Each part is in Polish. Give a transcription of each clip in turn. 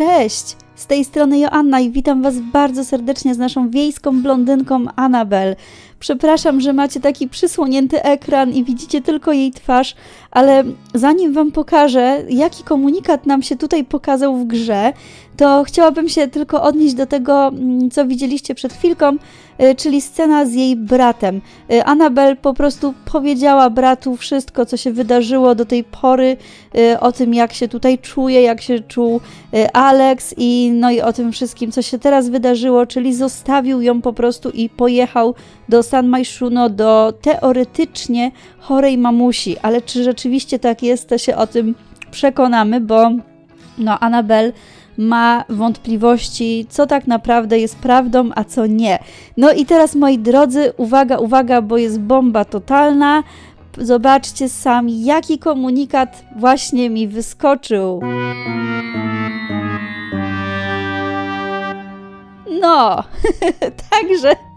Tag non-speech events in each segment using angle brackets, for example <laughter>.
Cześć! Z tej strony Joanna i witam Was bardzo serdecznie z naszą wiejską blondynką Anabel. Przepraszam, że macie taki przysłonięty ekran i widzicie tylko jej twarz, ale zanim Wam pokażę, jaki komunikat nam się tutaj pokazał w grze, to chciałabym się tylko odnieść do tego, mm, co widzieliście przed chwilką, y, czyli scena z jej bratem. Y, Anabel po prostu powiedziała bratu wszystko, co się wydarzyło do tej pory, y, o tym, jak się tutaj czuje, jak się czuł Alex i no i o tym wszystkim, co się teraz wydarzyło, czyli zostawił ją po prostu i pojechał do San Majszuno, do teoretycznie chorej mamusi, ale czy rzeczywiście tak jest, to się o tym przekonamy, bo no Anabel ma wątpliwości, co tak naprawdę jest prawdą, a co nie. No i teraz, moi drodzy, uwaga, uwaga, bo jest bomba totalna. Zobaczcie sami, jaki komunikat właśnie mi wyskoczył. No, <laughs> także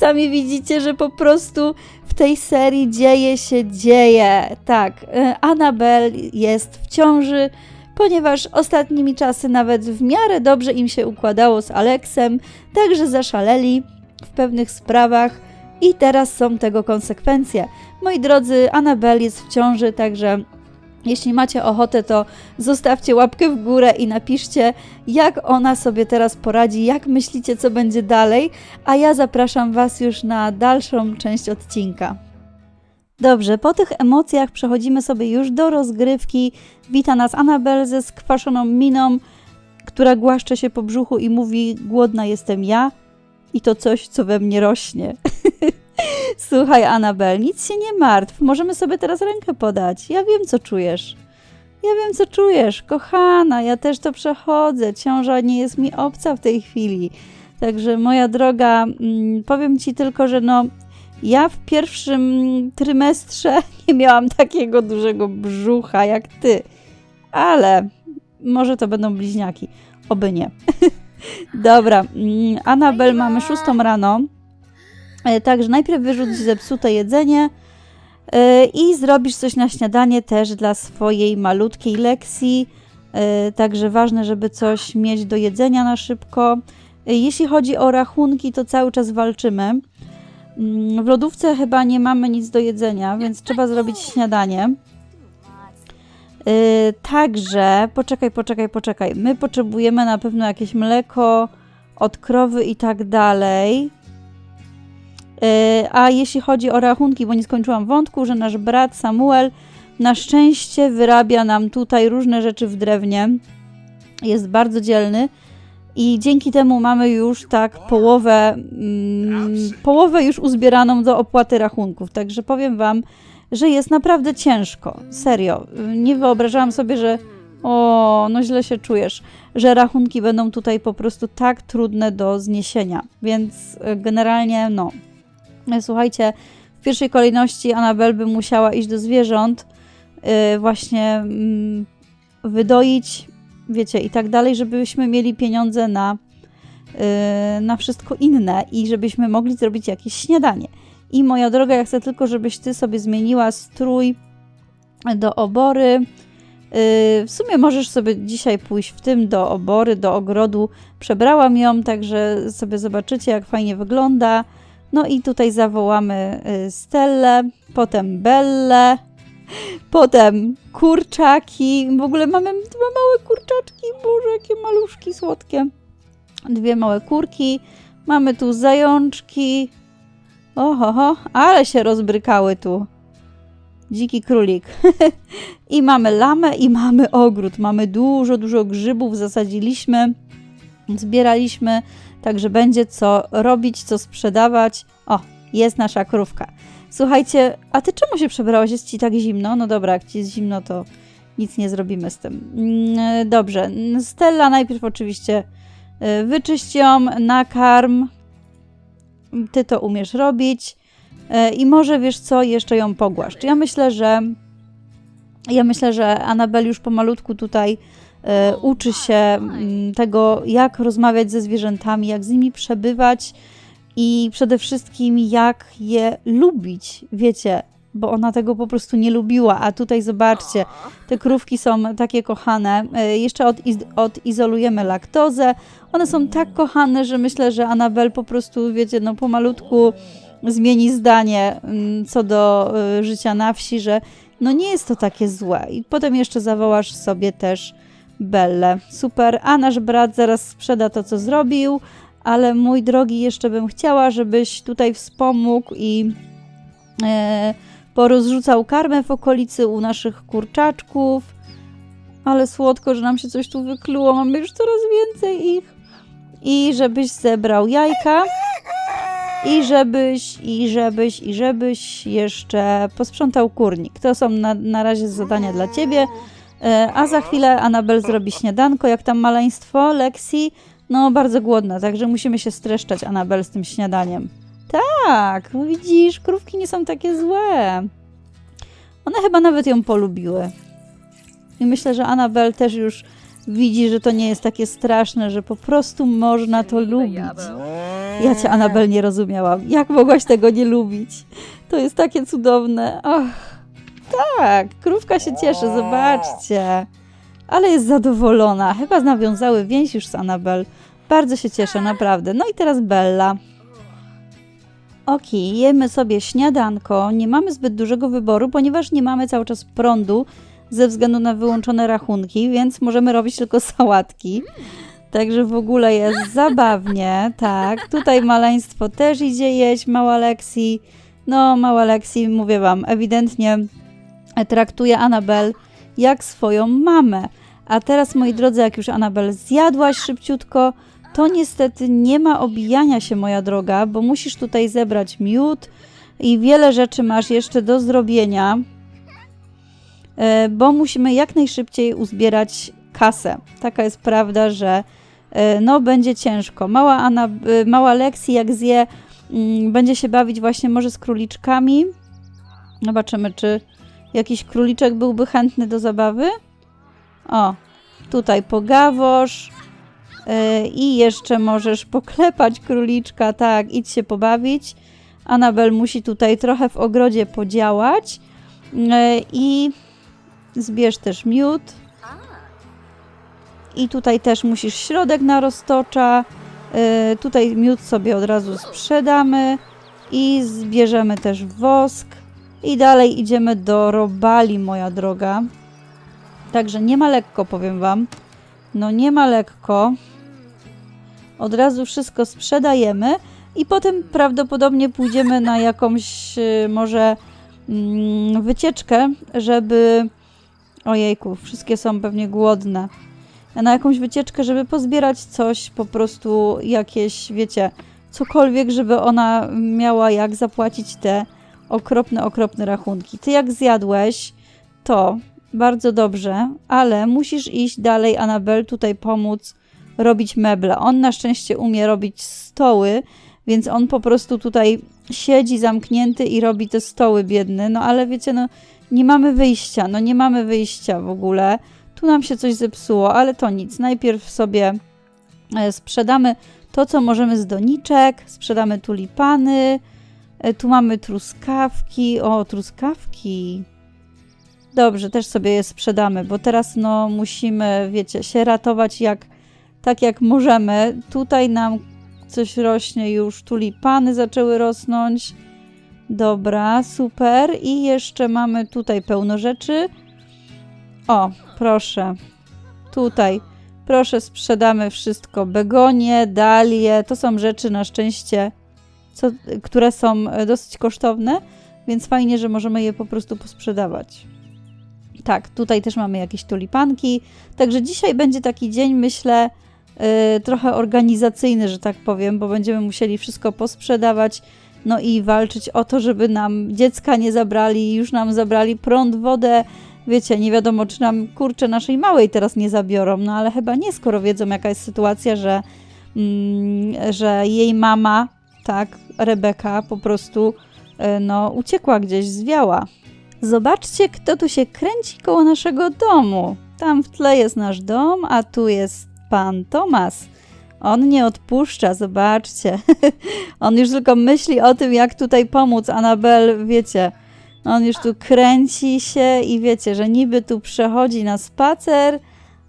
sami widzicie, że po prostu w tej serii dzieje się dzieje. Tak, y, Annabel jest w ciąży, ponieważ ostatnimi czasy nawet w miarę dobrze im się układało z Aleksem, także zaszaleli w pewnych sprawach i teraz są tego konsekwencje. Moi drodzy, Annabel jest w ciąży, także jeśli macie ochotę, to zostawcie łapkę w górę i napiszcie, jak ona sobie teraz poradzi, jak myślicie, co będzie dalej, a ja zapraszam Was już na dalszą część odcinka. Dobrze, po tych emocjach przechodzimy sobie już do rozgrywki. Wita nas Anabel ze skwaszoną miną, która głaszcze się po brzuchu i mówi: Głodna jestem ja i to coś, co we mnie rośnie. <laughs> Słuchaj, Anabel, nic się nie martw. Możemy sobie teraz rękę podać. Ja wiem, co czujesz. Ja wiem, co czujesz, kochana. Ja też to przechodzę. Ciąża nie jest mi obca w tej chwili. Także, moja droga, mm, powiem ci tylko, że no, ja w pierwszym trymestrze <laughs> nie miałam takiego dużego brzucha jak ty. Ale może to będą bliźniaki. Oby nie. <laughs> Dobra, mm, Anabel, mamy szóstą rano. E, Także najpierw wyrzuć zepsute jedzenie e, i zrobisz coś na śniadanie też dla swojej malutkiej lekcji. E, Także ważne, żeby coś mieć do jedzenia na szybko. Jeśli chodzi o rachunki, to cały czas walczymy. Mm, W lodówce chyba nie mamy nic do jedzenia, więc trzeba zrobić śniadanie. Także, poczekaj, poczekaj, poczekaj. My potrzebujemy na pewno jakieś mleko od krowy i tak dalej. Yy, a jeśli chodzi o rachunki, bo nie skończyłam wątku, że nasz brat Samuel na szczęście wyrabia nam tutaj różne rzeczy w drewnie. Jest bardzo dzielny. I dzięki temu mamy już tak połowę, mm, połowę już uzbieraną do opłaty rachunków. Także powiem Wam, że jest naprawdę ciężko. Serio. Nie wyobrażałam sobie, że o, no źle się czujesz, że rachunki będą tutaj po prostu tak trudne do zniesienia. Więc y, generalnie, no. Słuchajcie, w pierwszej kolejności Anabel by musiała iść do zwierząt, y, właśnie mm, wydoić, wiecie, i tak dalej, żebyśmy mieli pieniądze na, y, na wszystko inne i żebyśmy mogli zrobić jakieś śniadanie. I moja droga, ja chcę tylko, żebyś ty sobie zmieniła strój do obory. Yy, w sumie możesz sobie dzisiaj pójść w tym do obory, do ogrodu. Przebrałam ją, także sobie zobaczycie, jak fajnie wygląda. No i tutaj zawołamy y, Stellę, potem Bellę, <laughs> potem kurczaki. W ogóle mamy dwa małe kurczaczki, boże, jakie maluszki słodkie. Dwie małe kurki. Mamy tu zajączki, Oho, ale się rozbrykały tu. Dziki królik. <laughs> I mamy lamę i mamy ogród. Mamy dużo, dużo grzybów zasadziliśmy, zbieraliśmy, także będzie co robić, co sprzedawać. O, jest nasza krówka. Słuchajcie, a ty czemu się przebrałaś? Jest ci tak zimno? No dobra, jak ci jest zimno, to nic nie zrobimy z tym. Mm, Dobrze, Stella najpierw oczywiście y, wyczyść ją, nakarm, ty to umiesz robić e, i może wiesz co, jeszcze ją pogłaszcz. Ja myślę, że ja myślę, że Anabel już pomalutku tutaj e, uczy się mm, tego, jak rozmawiać ze zwierzętami, jak z nimi przebywać i przede wszystkim jak je lubić, wiecie, bo ona tego po prostu nie lubiła. A tutaj zobaczcie, te krówki są takie kochane. E, Jeszcze odiz- odizolujemy laktozę. One są tak kochane, że myślę, że Anabel po prostu, wiecie, no pomalutku zmieni zdanie mm, co do y, życia na wsi, że no nie jest to takie złe. I potem jeszcze zawołasz sobie też Bellę. Super. A nasz brat zaraz sprzeda to, co zrobił, ale mój drogi, jeszcze bym chciała, żebyś tutaj wspomógł i e, porozrzucał karmę w okolicy u naszych kurczaczków. Ale słodko, że nam się coś tu wykluło. Mamy już coraz więcej ich. I żebyś zebrał jajka. I żebyś, i żebyś, i żebyś jeszcze posprzątał kurnik. To są na, na razie zadania dla ciebie. E, A za chwilę Anabel zrobi śniadanko. Jak tam maleństwo, Lexi? No, bardzo głodna, także musimy się streszczać, Anabel, z tym śniadaniem. Tak, widzisz, krówki nie są takie złe. One chyba nawet ją polubiły. I myślę, że Anabel też już widzi, że to nie jest takie straszne, że po prostu można to lubić. Ja cię, Anabel, nie rozumiałam. Jak mogłaś tego nie lubić? To jest takie cudowne. Ach, tak, krówka się cieszy, zobaczcie. Ale jest zadowolona. Chyba nawiązały więź już z Anabel. Bardzo się cieszę, naprawdę. No i teraz Bella. Okej, jemy sobie śniadanko. Nie mamy zbyt dużego wyboru, ponieważ nie mamy cały czas prądu ze względu na wyłączone rachunki, więc możemy robić tylko sałatki. Także w ogóle jest zabawnie, tak. Tutaj maleństwo też idzie jeść, mała Lexi. No, mała Lexi, mówię wam, ewidentnie traktuje Anabel jak swoją mamę. A teraz, moi drodzy, jak już Anabel zjadłaś szybciutko, to niestety nie ma obijania się, moja droga, bo musisz tutaj zebrać miód i wiele rzeczy masz jeszcze do zrobienia, e, bo musimy jak najszybciej uzbierać kasę. Taka jest prawda, że e, no będzie ciężko. Mała, Anna, e, mała Lexi jak zje, mm, będzie się bawić właśnie może z króliczkami. Zobaczymy, czy jakiś króliczek byłby chętny do zabawy. O, tutaj pogawosz. Yy, I jeszcze możesz poklepać króliczka, tak, idź się pobawić. Anabel musi tutaj trochę w ogrodzie podziałać. Yy, I zbierz też miód. I tutaj też musisz środek na roztocza. Yy, tutaj miód sobie od razu sprzedamy. I zbierzemy też wosk. I dalej idziemy do robali, moja droga. Także nie ma lekko, powiem wam. No nie ma lekko. Od razu wszystko sprzedajemy i potem prawdopodobnie pójdziemy na jakąś y, może mm, wycieczkę, żeby... Ojejku, wszystkie są pewnie głodne. Na jakąś wycieczkę, żeby pozbierać coś, po prostu jakieś, wiecie, cokolwiek, żeby ona miała jak zapłacić te okropne, okropne rachunki. Ty jak zjadłeś, to bardzo dobrze, ale musisz iść dalej, Anabel, tutaj pomóc robić meble. On na szczęście umie robić stoły, więc on po prostu tutaj siedzi zamknięty i robi te stoły biedny. No ale wiecie, no nie mamy wyjścia, no nie mamy wyjścia w ogóle. Tu nam się coś zepsuło, ale to nic. Najpierw sobie e, sprzedamy to, co możemy z doniczek, sprzedamy tulipany, tu mamy truskawki. O, truskawki. Dobrze, też sobie je sprzedamy, bo teraz no musimy, wiecie, się ratować jak tak jak możemy. Tutaj nam coś rośnie już, tulipany zaczęły rosnąć. Dobra, super. I jeszcze mamy tutaj pełno rzeczy. O, proszę. Tutaj, proszę, sprzedamy wszystko. Begonie, dalie, to są rzeczy na szczęście, co, które są e, dosyć kosztowne, więc fajnie, że możemy je po prostu posprzedawać. Tak, tutaj też mamy jakieś tulipanki. Także dzisiaj będzie taki dzień, myślę, yy, trochę organizacyjny, że tak powiem, bo będziemy musieli wszystko posprzedawać. No i walczyć o to, żeby nam dziecka nie zabrali, już nam zabrali prąd, wodę. Wiecie, nie wiadomo, czy nam kurczę naszej małej teraz nie zabiorą, no ale chyba nie, skoro wiedzą, jaka jest sytuacja, że, mm, że jej mama, tak, Rebeka, po prostu yy, no, uciekła gdzieś, zwiała. Zobaczcie, kto tu się kręci koło naszego domu. Tam w tle jest nasz dom, a tu jest pan Tomas. On nie odpuszcza, zobaczcie. <laughs> On już tylko myśli o tym, jak tutaj pomóc. Anabel, wiecie, On już tu kręci się i wiecie, że niby tu przechodzi na spacer,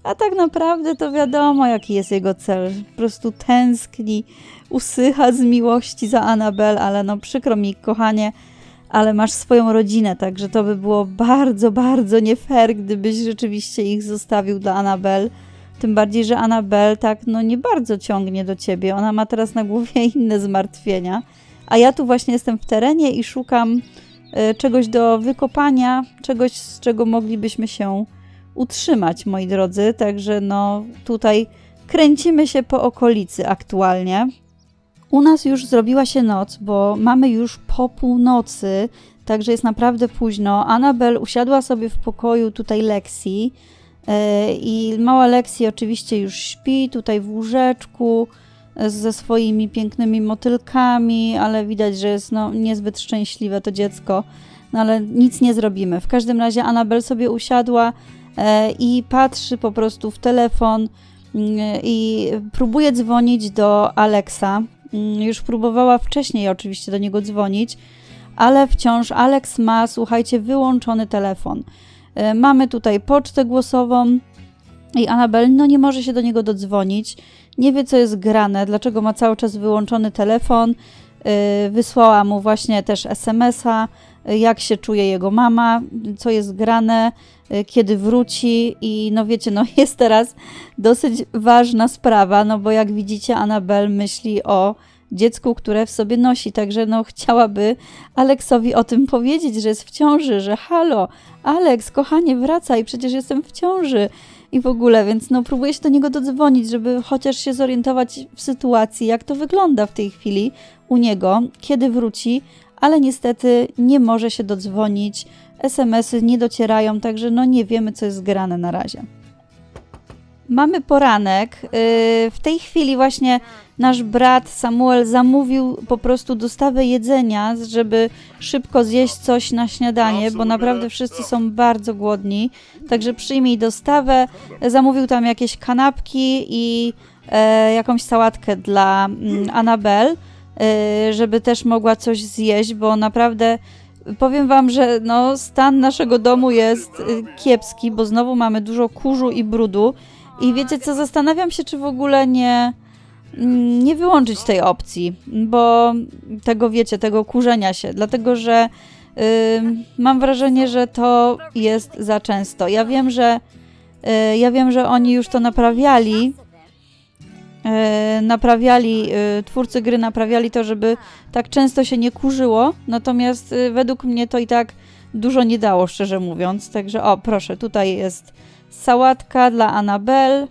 a tak naprawdę to wiadomo, jaki jest jego cel. Po prostu tęskni, usycha z miłości za Anabel, ale no przykro mi, kochanie, ale masz swoją rodzinę, także to by było bardzo, bardzo nie fair, gdybyś rzeczywiście ich zostawił dla Anabel. Tym bardziej, że Anabel tak no nie bardzo ciągnie do ciebie. Ona ma teraz na głowie <laughs> inne zmartwienia. A ja tu właśnie jestem w terenie i szukam e, czegoś do wykopania, czegoś, z czego moglibyśmy się utrzymać, moi drodzy. Także no tutaj kręcimy się po okolicy aktualnie. U nas już zrobiła się noc, bo mamy już po północy, także jest naprawdę późno. Anabel usiadła sobie w pokoju tutaj Lexi e, i mała Lexi oczywiście już śpi tutaj w łóżeczku e, ze swoimi pięknymi motylkami, ale widać, że jest no, niezbyt szczęśliwe to dziecko. No ale nic nie zrobimy. W każdym razie Anabel sobie usiadła i patrzy po prostu w telefon mm, i próbuje dzwonić do Alexa. Mm, Już próbowała wcześniej oczywiście do niego dzwonić, ale wciąż Alex ma, słuchajcie, wyłączony telefon. E, Mamy tutaj pocztę głosową i Anabel no nie może się do niego dodzwonić. Nie wie, co jest grane, dlaczego ma cały czas wyłączony telefon. E, Wysłała mu właśnie też SMS-a, e, jak się czuje jego mama, co jest grane, e, kiedy wróci i no wiecie, no <laughs> jest teraz dosyć ważna sprawa, no bo jak widzicie Anabel myśli o dziecku, które w sobie nosi, także no chciałaby Aleksowi o tym powiedzieć, że jest w ciąży, że halo, Aleks, kochanie, wracaj, przecież jestem w ciąży i w ogóle, więc no próbuję się do niego dodzwonić, żeby chociaż się zorientować w sytuacji, jak to wygląda w tej chwili u niego, kiedy wróci, ale niestety nie może się dodzwonić, SMS-y nie docierają, także no nie wiemy, co jest grane na razie. Mamy poranek. Yy, W tej chwili właśnie nasz brat Samuel zamówił po prostu dostawę jedzenia, żeby szybko zjeść coś na śniadanie, bo naprawdę wszyscy są bardzo głodni. Także przyjmij dostawę. Zamówił tam jakieś kanapki i e, jakąś sałatkę dla mm, Anabel, żeby też mogła coś zjeść, bo naprawdę powiem wam, że no, stan naszego domu jest y, kiepski, bo znowu mamy dużo kurzu i brudu. I wiecie co, zastanawiam się, czy w ogóle nie, mm, nie wyłączyć tej opcji, bo tego wiecie, tego kurzenia się, dlatego że ym, mam wrażenie, że to jest za często. Ja wiem, że y, ja wiem, że oni już to naprawiali. Y, Naprawiali, y, twórcy gry naprawiali to, żeby tak często się nie kurzyło, natomiast y, według mnie to i tak dużo nie dało, szczerze mówiąc. Także o, proszę, tutaj jest sałatka dla Anabel,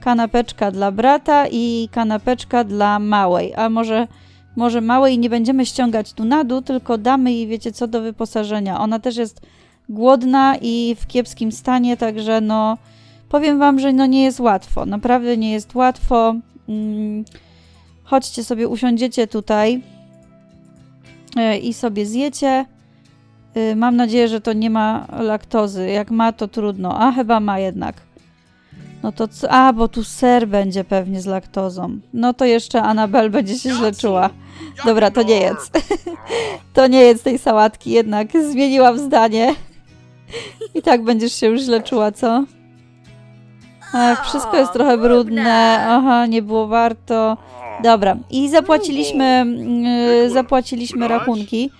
kanapeczka dla brata i kanapeczka dla małej. A może, może małej nie będziemy ściągać tu na dół, tylko damy jej, wiecie co, do wyposażenia. Ona też jest głodna i w kiepskim stanie, także no powiem wam, że no nie jest łatwo. Naprawdę nie jest łatwo. Mm, chodźcie sobie, usiądziecie tutaj y, i sobie zjecie. Y, Mam nadzieję, że to nie ma laktozy. Jak ma, to trudno. A chyba ma jednak. No to co? A, bo tu ser będzie pewnie z laktozą. No to jeszcze Anabel będzie się źle czuła. Dobra, to nie jedz. <laughs> to nie jedz tej sałatki, jednak zmieniłam zdanie. <laughs> I tak będziesz się już źle czuła, co? Ach, wszystko jest trochę brudne. Aha, nie było warto. Dobra, i zapłaciliśmy, yy, zapłaciliśmy rachunki,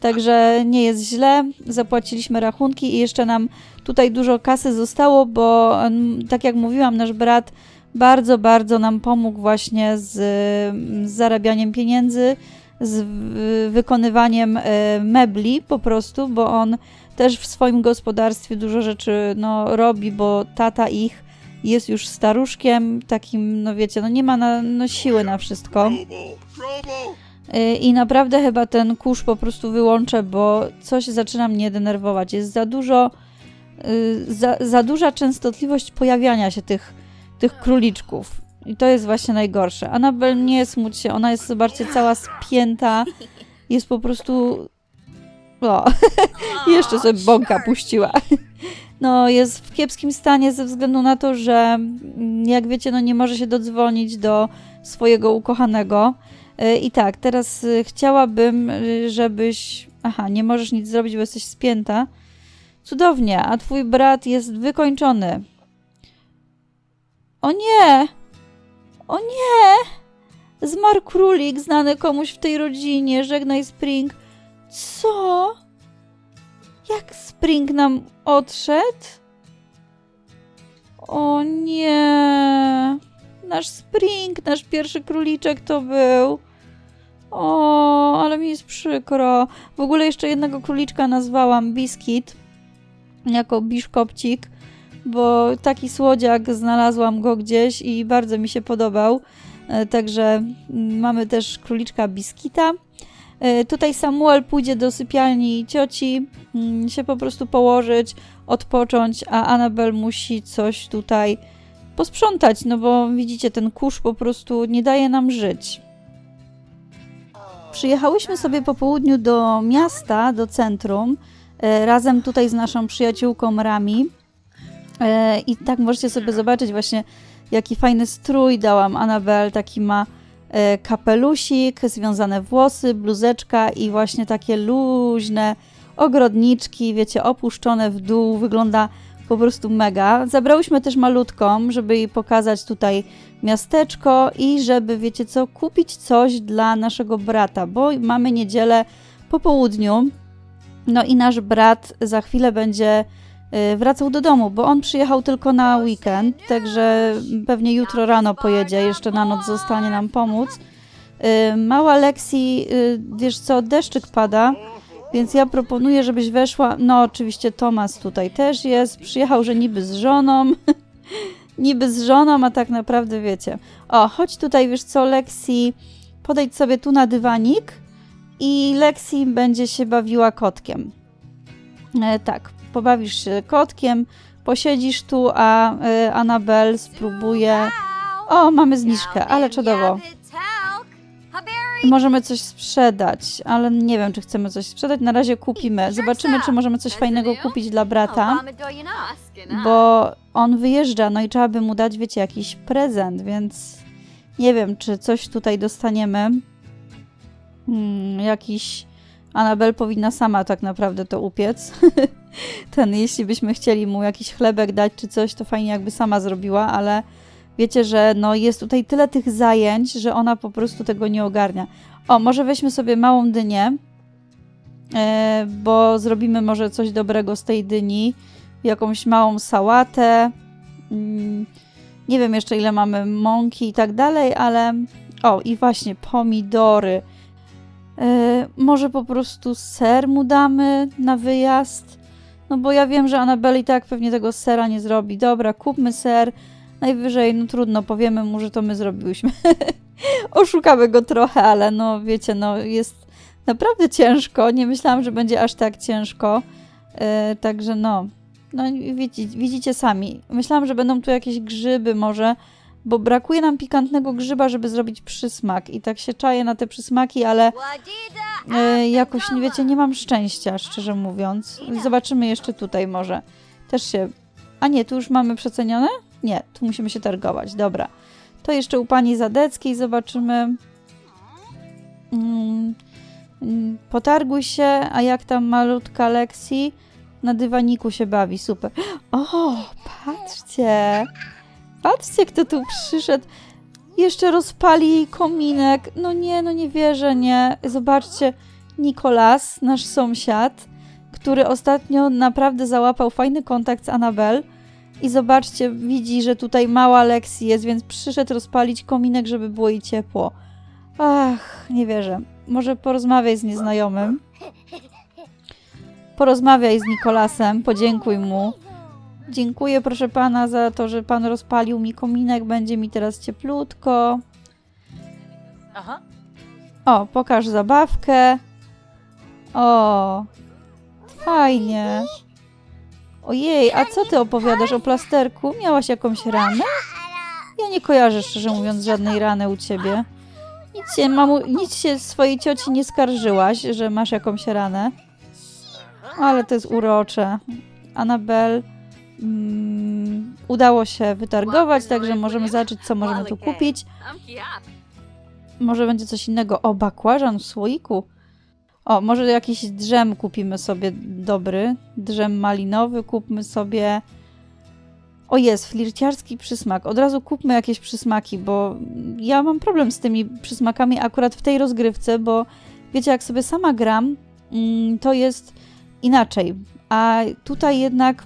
także nie jest źle. Zapłaciliśmy rachunki i jeszcze nam tutaj dużo kasy zostało, bo mm, tak jak mówiłam, nasz brat bardzo, bardzo nam pomógł właśnie z, z zarabianiem pieniędzy, z w- wykonywaniem e, mebli po prostu, bo on też w swoim gospodarstwie dużo rzeczy no, robi, bo tata ich jest już staruszkiem, takim, no wiecie, no nie ma na, no, siły na wszystko. Y, I naprawdę chyba ten kurz po prostu wyłączę, bo coś zaczyna mnie denerwować. Jest za dużo, y, za, za duża częstotliwość pojawiania się tych, tych króliczków. I to jest właśnie najgorsze. Anabel nie smuć się, ona jest, zobaczcie, cała spięta. Jest po prostu... O, <laughs> jeszcze sobie bąka puściła. No, jest w kiepskim stanie ze względu na to, że mm, jak wiecie, no nie może się dodzwonić do swojego ukochanego. Y, I tak, teraz y, chciałabym, y, żebyś. Aha, nie możesz nic zrobić, bo jesteś spięta. Cudownie, a twój brat jest wykończony. O nie! O nie! Zmarł królik znany komuś w tej rodzinie. Żegnaj Spring. Co? Jak Spring nam odszedł? O nie! Nasz Spring, nasz pierwszy króliczek to był. O, ale mi jest przykro. W ogóle jeszcze jednego króliczka nazwałam Biskit jako biszkopcik, bo taki słodziak znalazłam go gdzieś i bardzo mi się podobał. E, Także mm, mamy też króliczka Biskita. E, Tutaj Samuel pójdzie do sypialni cioci, mm, się po prostu położyć, odpocząć, a Anabel musi coś tutaj posprzątać, no bo widzicie, ten kurz po prostu nie daje nam żyć. Przyjechałyśmy sobie po południu do miasta, do centrum, e, razem tutaj z naszą przyjaciółką Rami. E, I tak możecie sobie zobaczyć właśnie, jaki fajny strój dałam Anabel. Taki ma kapelusik, związane włosy, bluzeczka i właśnie takie luźne ogrodniczki, wiecie, opuszczone w dół. Wygląda po prostu mega. Zabrałyśmy też malutką, żeby jej pokazać tutaj miasteczko i żeby, wiecie co, kupić coś dla naszego brata, bo mamy niedzielę po południu. No i nasz brat za chwilę będzie wracał do domu, bo on przyjechał tylko na weekend, także pewnie jutro rano pojedzie, jeszcze na noc zostanie nam pomóc. Y, Mała Lexi, y, wiesz co, deszczyk pada, więc ja proponuję, żebyś weszła. No, oczywiście Tomas tutaj też jest. Przyjechał, że niby z żoną. <laughs> niby z żoną, a tak naprawdę wiecie. O, chodź tutaj, wiesz co, Lexi, podejdź sobie tu na dywanik i Lexi będzie się bawiła kotkiem. E, tak, pobawisz się kotkiem, posiedzisz tu, a Anabel spróbuje. O, mamy zniżkę, ale czadowo. Możemy coś sprzedać, ale nie wiem, czy chcemy coś sprzedać. Na razie kupimy. Zobaczymy, czy możemy coś fajnego kupić dla brata, bo on wyjeżdża, no i trzeba by mu dać, wiecie, jakiś prezent, więc nie wiem, czy coś tutaj dostaniemy. Hmm, jakiś. Anabel powinna sama tak naprawdę to upiec. <laughs> Ten, jeśli byśmy chcieli mu jakiś chlebek dać czy coś, to fajnie jakby sama zrobiła, ale wiecie, że no jest tutaj tyle tych zajęć, że ona po prostu tego nie ogarnia. O, może weźmy sobie małą dynię, e, bo zrobimy może coś dobrego z tej dyni. Jakąś małą sałatę. Mm, nie wiem jeszcze ile mamy mąki i tak dalej, ale o i właśnie pomidory. E, może po prostu ser mu damy na wyjazd. No bo ja wiem, że Anabel i tak pewnie tego sera nie zrobi. Dobra, kupmy ser. Najwyżej, no trudno, powiemy mu, że to my zrobiłyśmy. <laughs> Oszukamy go trochę, ale no wiecie, no jest naprawdę ciężko. Nie myślałam, że będzie aż tak ciężko. E, także no, no widzicie, widzicie sami. Myślałam, że będą tu jakieś grzyby może, bo brakuje nam pikantnego grzyba, żeby zrobić przysmak. I tak się czaję na te przysmaki, ale e, jakoś, nie wiecie, nie mam szczęścia, szczerze mówiąc. Zobaczymy jeszcze tutaj może. Też się... A nie, tu już mamy przecenione? Nie, tu musimy się targować, dobra. To jeszcze u pani Zadeckiej zobaczymy. Mm, mm, potarguj się, a jak tam malutka Lexi na dywaniku się bawi, super. <gasps> O, patrzcie. Patrzcie, kto tu przyszedł. Jeszcze rozpali kominek. No nie, no nie wierzę, nie. Zobaczcie, Nikolas, nasz sąsiad, który ostatnio naprawdę załapał fajny kontakt z Anabel. I zobaczcie, widzi, że tutaj mała Lexi jest, więc przyszedł rozpalić kominek, żeby było jej ciepło. Ach, nie wierzę. Może porozmawiaj z nieznajomym. Porozmawiaj z Nikolasem, podziękuj mu. Dziękuję, proszę pana, za to, że pan rozpalił mi kominek. Będzie mi teraz cieplutko. Aha. O, pokaż zabawkę. O, fajnie. Ojej, a co ty opowiadasz o plasterku? Miałaś jakąś ranę? Ja nie kojarzę, szczerze mówiąc, żadnej rany u ciebie. Nic się, mamu, nic się swojej cioci nie skarżyłaś, że masz jakąś ranę. Ale to jest urocze. Anabel mm, udało się wytargować, także możemy zobaczyć, co możemy tu kupić. Może będzie coś innego. O, bakłażan w słoiku. O, może jakiś drzem kupimy sobie dobry. Drzem malinowy kupmy sobie. O jest, flirciarski przysmak. Od razu kupmy jakieś przysmaki, bo ja mam problem z tymi przysmakami akurat w tej rozgrywce, bo wiecie, jak sobie sama gram, mm, to jest inaczej. A tutaj jednak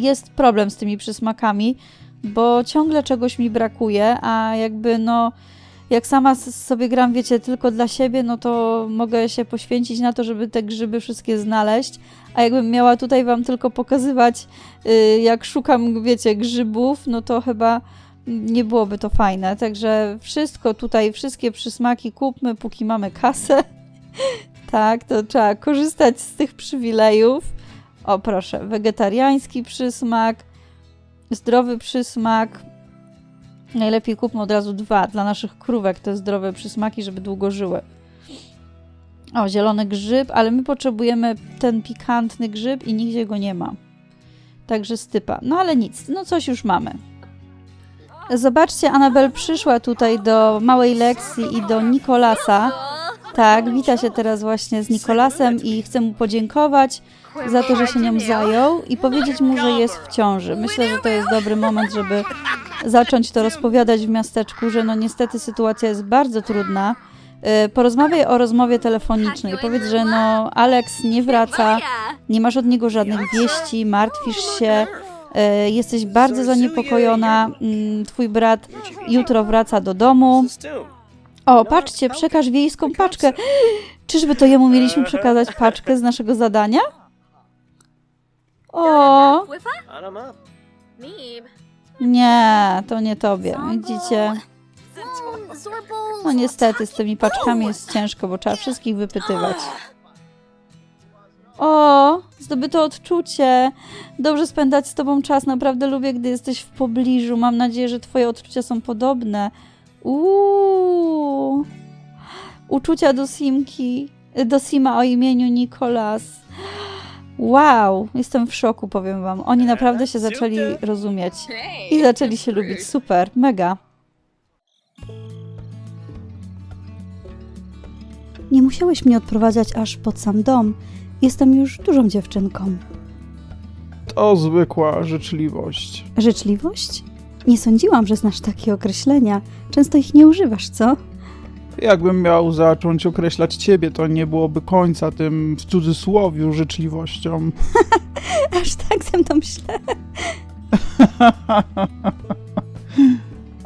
jest problem z tymi przysmakami, bo ciągle czegoś mi brakuje, a jakby no jak sama sobie gram, wiecie, tylko dla siebie, no to mogę się poświęcić na to, żeby te grzyby wszystkie znaleźć, a jakbym miała tutaj wam tylko pokazywać, y, jak szukam, wiecie, grzybów, no to chyba nie byłoby to fajne. Także wszystko tutaj, wszystkie przysmaki kupmy, póki mamy kasę. <laughs> tak, to trzeba korzystać z tych przywilejów. O, proszę, wegetariański przysmak, zdrowy przysmak, Najlepiej kupmy od razu dwa dla naszych krówek, te zdrowe przysmaki, żeby długo żyły. O, zielony grzyb, ale my potrzebujemy ten pikantny grzyb i nigdzie go nie ma. Także stypa. No ale nic, no coś już mamy. Zobaczcie, Anabel przyszła tutaj do małej lekcji i do Nikolasa. Tak, wita się teraz właśnie z Nikolasem i chcę mu podziękować za to, że się nią zajął i powiedzieć mu, że jest w ciąży. Myślę, że to jest dobry moment, żeby zacząć to rozpowiadać w miasteczku, że no niestety sytuacja jest bardzo trudna. Y, Porozmawiaj o rozmowie telefonicznej. Powiedz, że no Alex nie wraca, nie masz od niego żadnych wieści, martwisz się, y, jesteś bardzo zaniepokojona. mm, Twój brat jutro wraca do domu. O, patrzcie, przekaż wiejską paczkę. Czyżby to jemu mieliśmy przekazać paczkę z naszego zadania? O, nie, to nie tobie. Widzicie? No niestety, z tymi paczkami jest ciężko, bo trzeba wszystkich wypytywać. O, zdobyto odczucie. Dobrze spędzać z tobą czas. Naprawdę lubię, gdy jesteś w pobliżu. Mam nadzieję, że twoje odczucia są podobne. Uuu. Uczucia do Simki, do Sima o imieniu Nikolas. Wow, jestem w szoku, powiem wam. Oni naprawdę się zaczęli rozumieć i zaczęli się lubić. Super, mega. Nie musiałeś mnie odprowadzać aż pod sam dom. Jestem już dużą dziewczynką. To zwykła życzliwość. Życzliwość? Nie sądziłam, że znasz takie określenia. Często ich nie używasz, co? Jakbym miał zacząć określać ciebie, to nie byłoby końca tym w cudzysłowiu życzliwością. <laughs> Aż tak ze mną źle.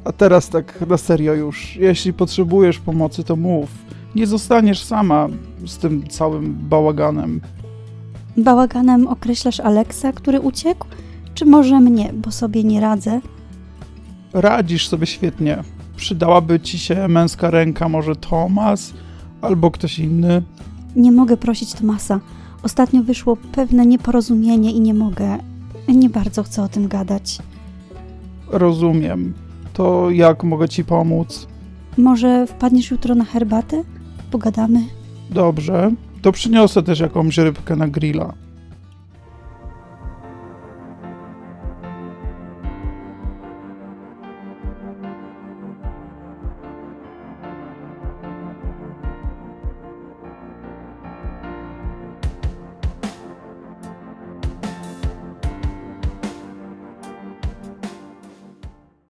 A teraz tak na serio już. Jeśli potrzebujesz pomocy, to mów. Nie zostaniesz sama z tym całym bałaganem. Bałaganem określasz Aleksa, który uciekł? Czy może mnie, bo sobie nie radzę? Radzisz sobie świetnie. Przydałaby ci się męska ręka, może Tomas albo ktoś inny. Nie mogę prosić Tomasa. Ostatnio wyszło pewne nieporozumienie i nie mogę. Nie bardzo chcę o tym gadać. Rozumiem. To jak mogę ci pomóc? Może wpadniesz jutro na herbatę? Pogadamy. Dobrze. To przyniosę też jakąś rybkę na grilla.